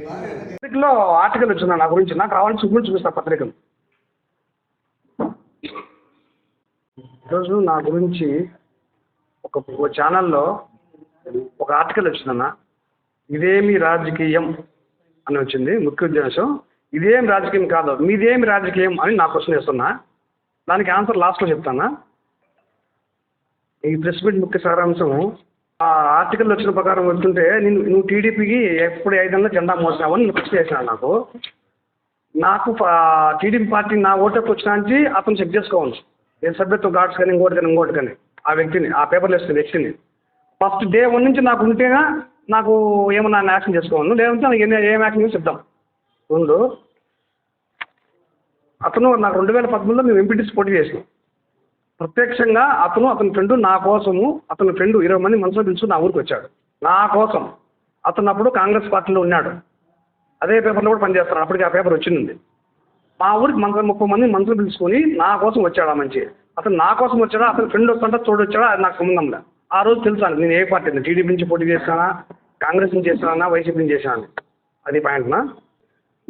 పత్రికలో ఆర్టికల్ వచ్చింది నా గురించి. నాకు కావాలని గురించి చూపిస్తా పత్రికలు. ఈరోజు నా గురించి ఒక ఒక ఛానల్లో ఒక ఆర్టికల్ వచ్చిందన్న. ఇదేమి రాజకీయం అని వచ్చింది. ముఖ్య ఉద్దేశం ఇదేం రాజకీయం కాదు మీదేమి రాజకీయం అని నా క్వశ్చన్ వేస్తున్నా దానికి ఆన్సర్ లాస్ట్లో చెప్తానా. ఈ ప్రెస్ మీట్ ముఖ్య సారాంశం ఆ ఆర్టికల్ వచ్చిన ప్రకారం వస్తుంటే నేను నువ్వు టీడీపీకి ఎప్పుడు ఐదేళ్ళ జెండా మోసినావు అని ప్రశ్న చేసినాడు నాకు. నాకు టీడీపీ పార్టీ నా ఓటర్కి వచ్చినాంచి అతను చెక్ చేసుకోవాలి. నేను సభ్యత్వం గాడ్స్ కానీ ఇంకోటి కానీ ఇంకోటి కానీ ఆ వ్యక్తిని ఆ పేపర్లు వేసిన వ్యక్తిని. ఫస్ట్ డే వన్ నుంచి నాకు ఉంటేనా నాకు ఏమన్నా యాక్షన్ చేసుకోవాలి లేదంటే నాకు ఏం ఏం యాక్షన్ చెప్తాం రెండు అతను నాకు రెండు వేల పదమూడులో మేము ఎంపీటీసీ పోటీ చేసినాం. ప్రత్యక్షంగా అతను అతని ఫ్రెండ్ నా కోసము అతని ఫ్రెండ్ ఇరవై మంది మనుషులు పిలుచుకుని నా ఊరికి వచ్చాడు. నా కోసం. అతను అప్పుడు కాంగ్రెస్ పార్టీలో ఉన్నాడు. అదే పేపర్లో కూడా పనిచేస్తున్నాడు. అప్పటికి ఆ పేపర్ వచ్చింది. మా ఊరికి మన ముప్పై మంది మనుషులు పిలుచుకొని నా కోసం వచ్చాడు ఆ మంచి అతను నా కోసం వచ్చాడా? అతని ఫ్రెండ్ వస్తుంటే చూడొచ్చాడా అది నాకు సంబంధం లేదు. ఆ రోజు తెలుసాను నేను ఏ పార్టీ టీడీపీ నుంచి పోటీ చేస్తానా కాంగ్రెస్ నుంచి చేస్తానా వైసీపీ నుంచి చేశాను? అది పాయింట్నా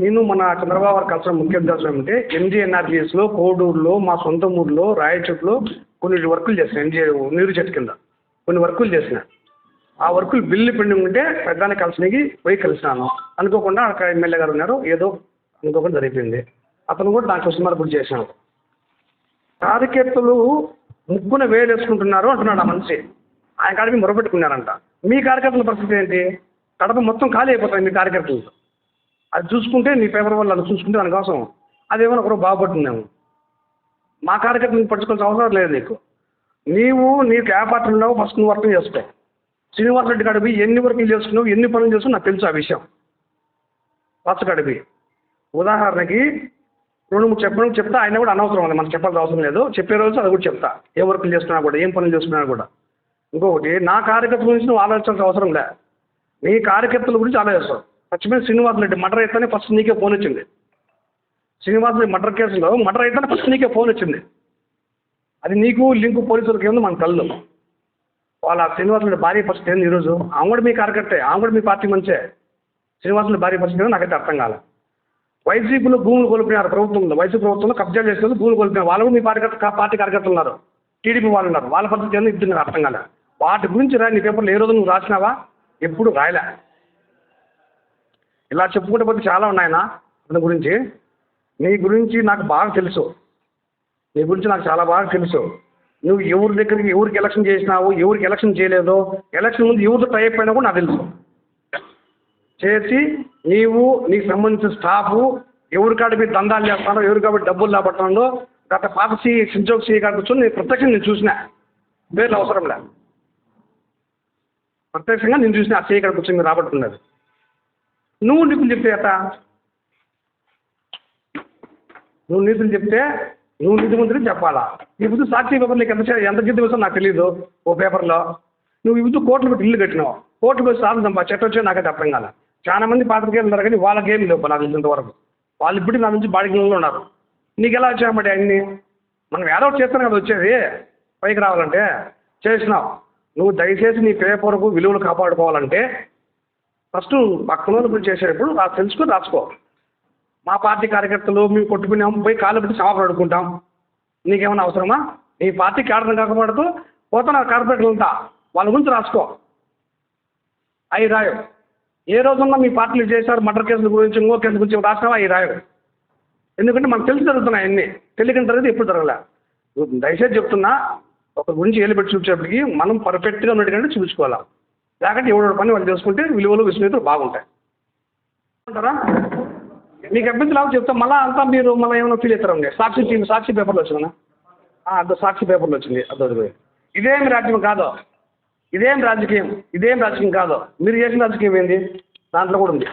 నేను మన చంద్రబాబు గారు కలిసిన ముఖ్య ఉద్దేశం ఏమంటే ఎంజీఎన్ఆర్జీఎస్లో కోడూరులో మా సొంత ఊర్లో రాయచోట్లో కొన్ని వర్కులు చేసిన ఎంజీ నీరు చెట్టు కింద. కొన్ని వర్కులు చేసిన. ఆ వర్కులు బిల్లు పెండింగ్ ఉంటే పెద్దాన్ని కలిసినకి పోయి కలిసినాను. అనుకోకుండా అక్కడ ఎమ్మెల్యే గారు ఉన్నారు. ఏదో అనుకోకుండా జరిగిపోయింది. అతను కూడా నాకు సుమారు గుర్తు చేశాను కార్యకర్తలు ముక్కున వేలేసుకుంటున్నారు అంటున్నాడు ఆ మనిషి. ఆయన కాడికి మొరపెట్టుకున్నారంట. మీ కార్యకర్తల పరిస్థితి ఏంటి? కడప మొత్తం ఖాళీ అయిపోతుంది మీ కార్యకర్తలు. అది చూసుకుంటే నీ పేపర్ వల్ల అది చూసుకుంటే దానికోసం అదేమైనా ఒకరు బాగుపడుతుందేమో మా కార్యకర్తలు పట్టుకోవాల్సిన అవసరం లేదు నీకు. నీవు నీకు ఏ పార్టీ ఉన్నావో ఫస్ట్ నువ్వు వర్క్ చేసుకో. శ్రీనివాస్ రెడ్డి కాడిపి ఎన్ని వర్కులు చేసుకున్నావు ఎన్ని పనులు చేసుకున్నావు నాకు తెలుసు ఆ విషయం. ఫస్ట్ కాడిపి ఉదాహరణకి రెండు మూడు చెప్పడం చెప్తా ఆయన కూడా అనవసరం ఉంది మనకు చెప్పాల్సిన అవసరం లేదు. చెప్పే రోజు అది కూడా చెప్తా. ఏ వర్కులు చేస్తున్నా కూడా ఏం పనులు చేస్తున్నా కూడా. ఇంకొకటి నా కార్యకర్తల గురించి నువ్వు ఆలోచించాల్సిన అవసరం లే. నీ కార్యకర్తల గురించి ఆలోచిస్తావు. పచ్చిమీద శ్రీనివాస్ రెడ్డి మర్డర్ అయితేనే ఫస్ట్ నీకే ఫోన్ వచ్చింది. శ్రీనివాస్ రెడ్డి మర్డర్ కేసులో మర్డర్ అయితేనే ఫస్ట్ నీకే ఫోన్ వచ్చింది. అది నీకు లింకు పోలీసులకి ఏముంది? మన కళ్ళు వాళ్ళ శ్రీనివాస్ రెడ్డి భార్య ఫస్ట్ ఏంది ఈరోజు? ఆమె కూడా మీ కార్యకర్తే ఆమె కూడా మీ పార్టీ మంచే. శ్రీనివాస్ రెడ్డి భార్య ఫస్ట్ ఏందో? నాకైతే అర్థం కాలే. వైసీపీలో భూములు కోల్పోయినారు ప్రభుత్వంలో వైసీపీ ప్రభుత్వంలో కబ్జా చేసుకుని భూములు కోల్పోయినారు. వాళ్ళు కూడా మీ కార్యకర్త పార్టీ కార్యకర్తలు ఉన్నారు. టీడీపీ వాళ్ళు ఉన్నారు. వాళ్ళ పరిస్థితి ఏందో? ఇప్పుడు నాకు అర్థం కాలే. వాటి గురించి రా నీ పేపర్లో ఏ రోజు నువ్వు రాసినావా? ఎప్పుడు రాయలే. ఇలా చెప్పుకుంటే పోతే చాలా ఉన్నాయన్న అతని గురించి. నీ గురించి నాకు బాగా తెలుసు. నీ గురించి నాకు చాలా బాగా తెలుసు. నువ్వు ఎవరి దగ్గరికి ఎవరికి ఎలక్షన్ చేసినావు ఎవరికి ఎలక్షన్ చేయలేదో ఎలక్షన్ ముందు ఎవరితో టై అయిపోయినా కూడా నాకు తెలుసు. చేసి నీవు నీకు సంబంధించిన స్టాఫ్ ఎవరి కాడ మీరు దందాలు చేస్తానో ఎవరి కాబట్టి డబ్బులు లాబట్టాలో గత పాత సీ సంజోగ్ సి కాడ కూర్చొని నేను ప్రత్యక్షంగా నేను చూసిన. పేర్లు అవసరం లే. ప్రత్యక్షంగా నేను చూసిన ఆ సీ కాడ కూర్చొని మీరు రాబట్టుకున్నది. నువ్వు నీతులు చెప్తే అట నువ్వు నీతులు చెప్తే నువ్వు నీతి చెప్పాలా? ఈ ముందు సాక్షి పేపర్ నీకు ఎంత ఎంత జీతం వస్తుందో నాకు తెలియదు ఓ పేపర్లో. నువ్వు ఈ ముందు కోట్లు పెట్టి ఇల్లు కట్టినావు. కోట్లు పెట్టి సాధన సంపా చెట్టు వచ్చే నాకైతే అర్థం కాల. చాలా మంది పాత్రికేయులు ఉన్నారు కానీ వాళ్ళకేం లేవు నాకు తెలిసినంత వరకు. వాళ్ళు ఇప్పుడు నా నుంచి బాడిగంలో ఉన్నారు. నీకు ఎలా వచ్చాయన్నమాట అన్ని మనం ఏదో ఒకటి చేస్తాను కదా వచ్చేది. పైకి రావాలంటే చేసినావు. నువ్వు దయచేసి నీ పేపర్కు విలువలు కాపాడుకోవాలంటే ఫస్ట్ పక్కన వాళ్ళు గురించి చేసేటప్పుడు రా తెలుసుకొని రాసుకో. మా పార్టీ కార్యకర్తలు మేము కొట్టుకున్నాం పోయి కాళ్ళు పెట్టి క్షమాపణ అడుక్కుంటాం నీకేమైనా అవసరమా? నీ పార్టీ కారణం కాకపోవడదు పోతున్న కార్పొరేటర్లు ఉంటా వాళ్ళ గురించి రాసుకో. అవి రాయు. ఏ రోజున్నా మీ పార్టీలు చేశారు మర్డర్ కేసుల గురించి ఇంకో కేసుల గురించి రాసినావా అవి రాయు. ఎందుకంటే మనకు తెలిసి జరుగుతున్నాయి అన్నీ. తెలియని జరిగితే ఎప్పుడు జరగలే. దయచేసి చెప్తున్నా ఒక గురించి ఏలు పెట్టి చూపించేప్పటికి మనం పర్ఫెక్ట్గా ఉన్నట్టుగానే చూపించుకోవాలి లేకపోతే ఎవడో పని వాళ్ళు చేసుకుంటే విలువలు విశ్వనీయతలు బాగుంటాయి. అంటారా మీకు అభ్యంతరం లేకపోతే చెప్తా. మళ్ళీ అంతా మీరు మళ్ళీ ఏమైనా ఫీల్ అవుతారండి సాక్షి టీవీ సాక్షి పేపర్లో వచ్చిందా? అదో సాక్షి పేపర్లో వచ్చింది. అదో. ఇదేం రాజ్యం కాదు. ఇదేం రాజకీయం. ఇదేం రాజకీయం కాదు. మీరు చేసిన రాజకీయం ఏంది? దాంట్లో కూడా ఉంది.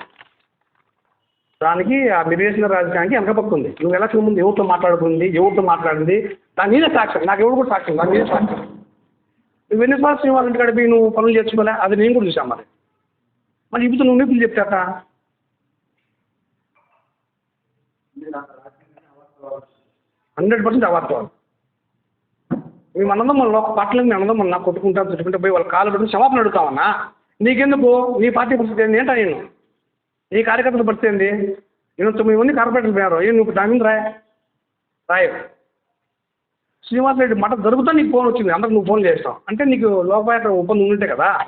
దానికి ఆ మీరు చేసిన రాజకీయానికి వెనకపక్క ఉంది. నువ్వు ఎలక్షన్ ముందు ఎవరితో మాట్లాడుకుంది ఎవరితో మాట్లాడింది? దాని మీద సాక్ష్యం. నాకు ఎవరు కూడా సాక్ష్యం దాని మీద సాక్ష్యం నువ్వు ఎన్నిసార్లు వాళ్ళ ఇంటి పోయి నువ్వు పనులు చేసుకోలే అది నేను కూడా చూసాం మరి. మరి ఇప్పుడు నువ్వు నిపుణులు చెప్తాట హండ్రెడ్ పర్సెంట్ అవాస్తవం మేము అన్నదమ్ములు ఒక పట్ల మీ అన్నదమ్ములు నాకు కొట్టుకుంటా తిట్టుకుంటే పోయి వాళ్ళ కాలు పెట్టుకుని క్షమాపణ అడుగుతావన్నా? నీకెందుకు? నీ పార్టీ పరిస్థితి ఏంటి ఏంటా నేను? నీ కార్యకర్తల పరిస్థితి ఏంది? నేను తొమ్మిది మంది కార్పొరేటర్లు పోయారు ఏ నువ్వు దాని మీద రాయ. రాయు. శ్రీనివాస్ రెడ్డి మాట జరుగుతా నీకు ఫోన్ వచ్చింది. అందరికి నువ్వు ఫోన్ చేస్తావు. అంటే నీకు లోపాయట ఒప్పందం ఉంటే కదా?